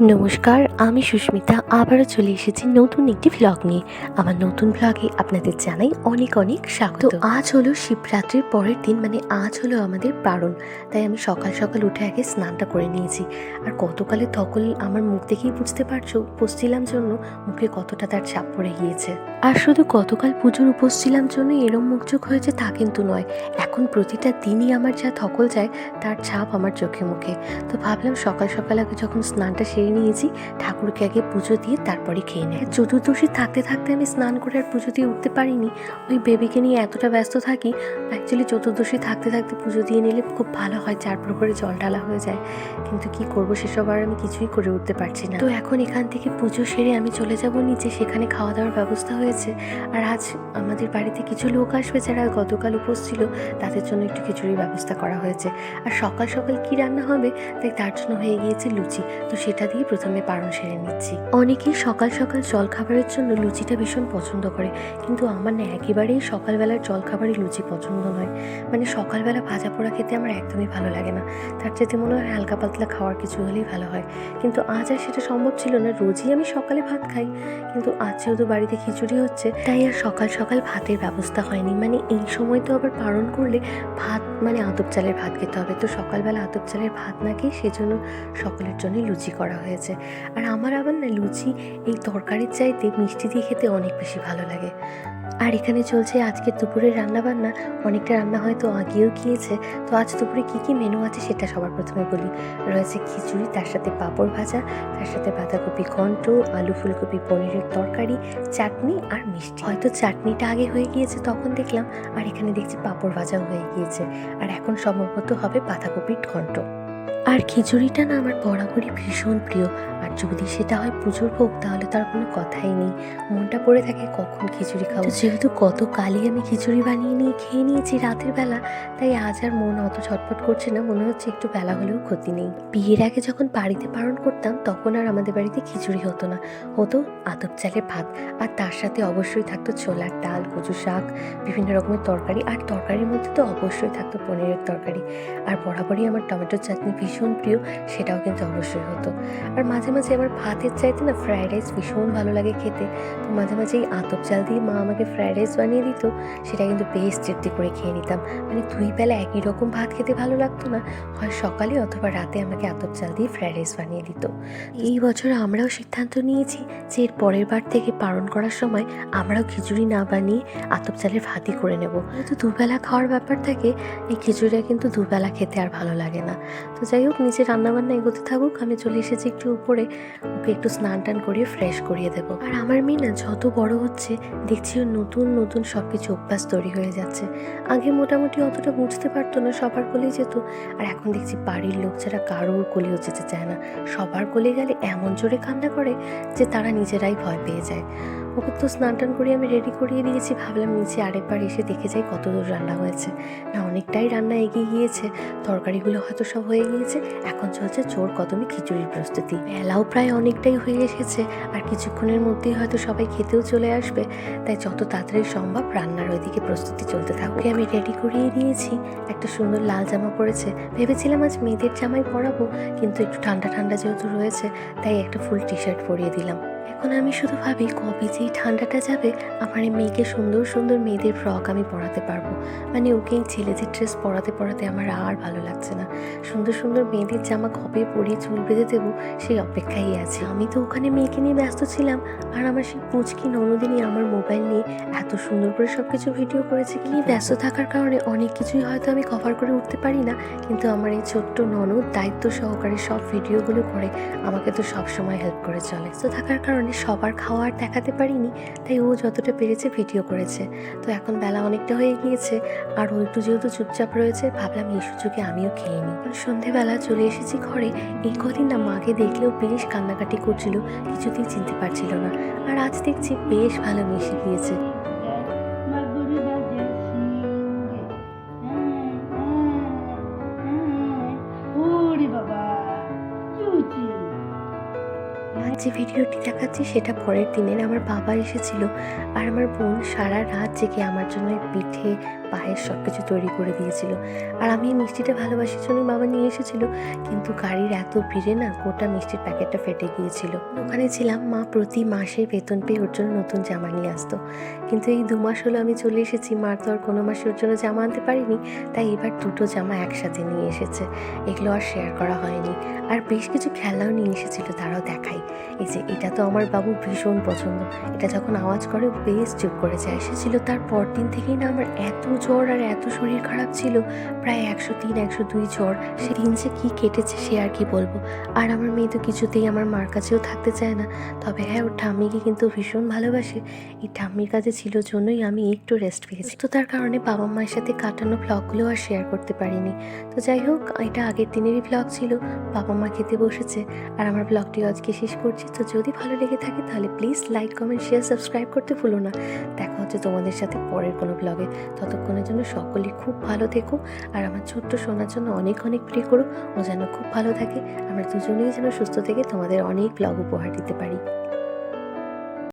নমস্কার আমি সুস্মিতা আবারও চলে এসেছি নতুন একটি ভ্লগ নিয়ে। আমার নতুন ভ্লগে আপনাদের জানাই অনেক অনেক স্বাগত। আজ হলো শিবরাত্রির পরের দিন মানে আজ হলো আমাদের পারণ। তাই আমি সকাল সকাল উঠে আগে স্নানটা করে নিয়েছি। আর গতকালের ধকল আমার মুখ দেখেই বুঝতে পারছ উপোস ছিলাম জন্য মুখে কতটা তার চাপ পড়ে গিয়েছে। আর শুধু গতকাল পুজোর উপোস ছিলাম জন্য এরম মুখচোখ হয়েছে তা কিন্তু নয়। এখন প্রতিটা দিনই আমার যা ধকল যায় তার ছাপ আমার চোখে মুখে। তো ভাবলাম সকাল সকাল আগে যখন স্নানটা সেরে নিয়েছি। ঠাকুরকে আগে পুজো দিয়ে তারপরে খেয়ে নেয়। চতুর্দশী থাকতে থাকতে আমি স্নান করে আর পুজো দিয়ে উঠতে পারিনি। ওই বেবিকে নিয়ে এতটা ব্যস্ত থাকি অ্যাকচুয়ালি চতুর্দশী থাকতে থাকতে পুজো দিয়ে নিলে খুব ভালো হয়, চার প্রহরে জল ঢালা হয়ে যায়। কিন্তু কি করব, সেসব আর আমি কিছুই করে উঠতে পারছি না। তো এখন এখান থেকে পুজো সেরে আমি চলে যাব নিচে, সেখানে খাওয়া দাওয়ার ব্যবস্থা হয়েছে। আর আজ আমাদের বাড়িতে কিছু লোক আসবে যারা গতকাল উপোস ছিল, তাদের জন্য একটু খিচুড়ির ব্যবস্থা করা হয়েছে। আর সকাল সকাল কি রান্না হবে, তাই তার জন্য হয়ে গিয়েছে লুচি। তো সেটা দিয়ে প্রথমে পারণ সেরে নিচ্ছি। অনেকেই সকাল সকাল জল খাবারের জন্য লুচিটা ভীষণ পছন্দ করে, কিন্তু আমার না একেবারেই সকালবেলার জল খাবারই লুচি পছন্দ নয়। মানে সকালবেলা ভাজা পোড়া খেতে আমার একদমই ভালো লাগে না। তার চাইতে মনে হয় হালকা পাতলা খাওয়ার কিছু হলেই ভালো হয়। কিন্তু আজ আর সেটা সম্ভব ছিল না, রোজই আমি সকালে ভাত খাই। কিন্তু আজ যেহেতু বাড়িতে খিচুড়ি হচ্ছে, তাই আর সকাল সকাল ভাতের ব্যবস্থা হয়নি। মানে এই সময় তো আবার পালন করলে ভাত মানে আতপ চালের ভাত খেতে হবে। তো সকালবেলা আতপ চালের ভাত না খেয়ে সেজন্য সকলের জন্য লুচি করা হয়েছে। আর আমার আবার না লুচি, এই তরকারির চাইতে মিষ্টি দিয়ে খেতে অনেক বেশি ভালো লাগে। আর এখানে চলছে আজকে দুপুরের রান্না বান্না অনেকটা রান্না হয়তো আগেও গিয়েছে। তো আজ দুপুরে কী কী মেনু আছে সেটা সবার প্রথমে বলি। রয়েছে খিচুড়ি, তার সাথে পাঁপড় ভাজা, তার সাথে বাঁধাকপি ঘন্ট, আলু ফুলকপি পনিরের তরকারি, চাটনি আর মিষ্টি। হয়তো চাটনিটা আগে হয়ে গিয়েছে তখন দেখলাম, আর এখানে দেখছি পাঁপড় ভাজাও হয়ে গিয়েছে। আর এখন সম্ভবত হবে বাঁধাকপির ঘন্ট। আর খিচুড়িটা না আমার বরাবরই ভীষণ প্রিয়। আর যদি সেটা হয় পুজোর ভোগ, তাহলে তার কোনো কথাই নেই। মনটা পড়ে থাকে কখন খিচুড়ি খাব। যেহেতু কত কালই আমি খিচুড়ি বানিয়ে নিয়ে খেয়ে নিয়েছি রাতের বেলা, তাই আজ আর মন অত ছটফট করছে না, মনে হচ্ছে একটু বেলা হলেও ক্ষতি নেই। বিয়ের আগে যখন বাড়িতে পালন করতাম, তখন আর আমাদের বাড়িতে খিচুড়ি হতো না। হতো আতপ চালের ভাত, আর তার সাথে অবশ্যই থাকতো ছোলার ডাল কচু শাক, বিভিন্ন রকমের তরকারি। আর তরকারির মধ্যে তো অবশ্যই থাকতো পনিরের তরকারি। আর বরাবরই আমার টমেটোর চাটনি ভীষণ প্রিয়, সেটাও কিন্তু অবশ্যই হতো। আর মাঝে মাঝে আমার ভাতের চাইতে না ফ্রায়েড রাইস ভীষণ ভালো লাগে খেতে। তো মাঝে মাঝে এই আতপ চাল দিয়ে মা আমাকে ফ্রায়েড রাইস বানিয়ে দিত, সেটা কিন্তু বেশ তৃপ্তি করে খেয়ে নিতাম। মানে দুই বেলা একই রকম ভাত খেতে ভালো লাগতো না, হয় সকালে অথবা রাতে আমাকে আতপ চাল দিয়ে ফ্রায়েড রাইস বানিয়ে দিত। এই বছর আমরাও সিদ্ধান্ত নিয়েছি যে এর পরের বার থেকে পালন করার সময় আমরাও খিচুড়ি না বানিয়ে আতপ চালের ভাতই করে নেব। যেহেতু দুবেলা খাওয়ার ব্যাপার থাকে, এই খিচুড়িটা কিন্তু দুবেলা খেতে আর ভালো লাগে না। তো যাই হোক নিচে রান্নাবান্না এগোতে থাকুক, আমি চলে এসেছি একটু উপরে। ওকে একটু স্নান টান করিয়ে ফ্রেশ করিয়ে দেবো। আর আমার মেয়ে না, যত বড় হচ্ছে, দেখছি ওর নতুন নতুন সব কিছু অভ্যাস তৈরি হয়ে যাচ্ছে। আগে মোটামুটি অতটা বুঝতে পারতো না, সবার কোলেই যেত। আর এখন দেখছি বাড়ির লোক ছাড়া কারোর কোলেও যেতে চায় না। সবার কোলে গেলে এমন জোরে কান্না করে যে তারা নিজেরাই ভয় পেয়ে যায়। ওকে তো স্নান টান করে আমি রেডি করিয়ে দিয়েছি। ভাবলাম নিচে আরেকবার এসে দেখে যাই কত দূর রান্না হয়েছে। না, অনেকটাই রান্না এগিয়ে গিয়েছে। তরকারিগুলো হয়তো সব হয়ে গিয়েছে। এখন চলছে জোর কদমে খিচুড়ির প্রস্তুতি। বেলাও প্রায় অনেকটাই হয়ে এসেছে। আর কিছুক্ষণের মধ্যেই হয়তো সবাই খেতেও চলে আসবে। তাই যত তাড়াতাড়ি সম্ভব রান্নার ওইদিকে প্রস্তুতি চলতে থাকবে আমি রেডি করিয়ে দিয়েছি। একটা সুন্দর লাল জামা পরেছে। ভেবেছিলাম আজ মেয়েদের জামাই পরাবো, কিন্তু একটু ঠান্ডা ঠান্ডা যেহেতু রয়েছে, তাই একটা ফুল টি শার্ট পরিয়ে দিলাম। এখন আমি শুধু ভাবি, কবে যে ঠান্ডাটা যাবে, আমার এই মেয়েকে সুন্দর সুন্দর মেয়েদের ফ্রক আমি পরাতে পারব। মানে ওকে এই ছেলেদের ড্রেস পরাতে পরাতে আমার আর ভালো লাগছে না। সুন্দর সুন্দর মেয়েদের জামা কবে পরিয়ে চুল বেঁধে দেবো, সেই অপেক্ষাই আছে। আমি তো ওখানে মেয়েকে নিয়ে ব্যস্ত ছিলাম, আর আমার সেই পুচকি ননদিনী আমার মোবাইল নিয়ে এত সুন্দর করে সব কিছু ভিডিও করেছে কি ব্যস্ত থাকার কারণে অনেক কিছুই হয়তো আমি কভার করে উঠতে পারি না, কিন্তু আমার এই ছোট্ট ননদ দায়িত্ব সহকারে সব ভিডিওগুলো করে, আমাকে তো সব সময় হেল্প করে চলে। তো থাকার কারণে সবার খাওয়া আর দেখাতে পারিনি, তাই ও যতটা পেরেছে ভিডিও করেছে। তো এখন বেলা অনেকটা হয়ে গিয়েছে, আর ও একটু যেহেতু চুপচাপ রয়েছে, ভাবলাম এই সুযোগে আমিও খেয়ে নিই। সন্ধেবেলা চলে এসেছি ঘরে, এই কদিন না মাকে দেখলেও বেশ কান্নাকাটি করছিল, কিছুতেই চিনতে পারছিল না। আর আজ দেখছি বেশ ভালো মিশে গিয়েছে। আজ যে ভিডিওটি দেখাচ্ছি সেটা পরের দিনের। আমার বাবা এসেছিল আর আমার বোন সারা রাত জেগে আমার জন্য পিঠে পায়েস সব কিছু তৈরি করে দিয়েছিল। আর আমি এই মিষ্টিটা ভালোবাসার জন্য বাবা নিয়ে এসেছিল, কিন্তু গাড়ির এত ভিড়ে না গোটা মিষ্টির প্যাকেটটা ফেটে গিয়েছিল। ওখানে ছিলাম, মা প্রতি মাসে বেতন পেয়ে ওর জন্য নতুন জামা নিয়ে আসতো। কিন্তু এই দু মাস হলো আমি চলে এসেছি, মার তো আর কোনো মাসে ওর জন্য জামা আনতে পারিনি, তাই এবার দুটো জামা একসাথে নিয়ে এসেছে। এগুলো আর শেয়ার করা হয়নি। আর বেশ কিছু খেলনাও নিয়ে এসেছিল তারাও দেখাই এই যে, এটা তো আমার বাবু ভীষণ পছন্দ। এটা যখন আওয়াজ করে বেশ চুপ করে যায়। এসেছিল তার পর দিন থেকেই না আমার এত জ্বর আর এত শরীর খারাপ ছিল, প্রায় একশো তিন, একশো দুই জ্বর। সেদিন যে কী কেটেছে সে আর কি বলব? আর আমার মেয়ে তো কিছুতেই আমার মার কাছেও থাকতে চায় না। তবে হ্যাঁ ওর ঠাম্মিকে কিন্তু ভীষণ ভালোবাসে। এই ঠাম্মির কাছে ছিল জন্যই আমি একটু রেস্ট পেয়েছি। তো তার কারণে বাবা মায়ের সাথে কাটানো ব্লগগুলো আর শেয়ার করতে পারিনি। তো যাই হোক, এটা আগের দিনেরই ব্লগ ছিল। বাবা মা খেতে বসেছে। আর আমার ব্লগটি আজকে শেষ করছি। তো যদি ভালো লেগে থাকে, তাহলে please like comment share subscribe করতে ভুলো না। দেখা হচ্ছে তোমাদের সাথে পরের কোনো ব্লগে ততক্ষণের জন্য সকলে খুব ভালো থেকো। আর আমার ছোট্ট শোনার জন্য অনেক অনেক প্রে করো। ও যেন খুব ভালো থাকে। আমরা দুজনেই যেন সুস্থ থেকে তোমাদের অনেক ব্লগ উপহার দিতে পারি।